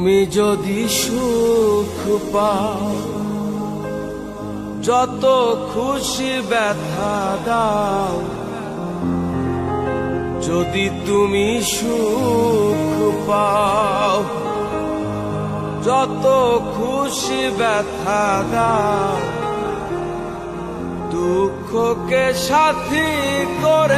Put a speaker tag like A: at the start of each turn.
A: তুমি যদি সুখ পাও, যত খুশি ব্যথা দাও, যদি তুমি সুখ পাও, যত খুশি ব্যথা দাও, দুঃখকে সাথী করে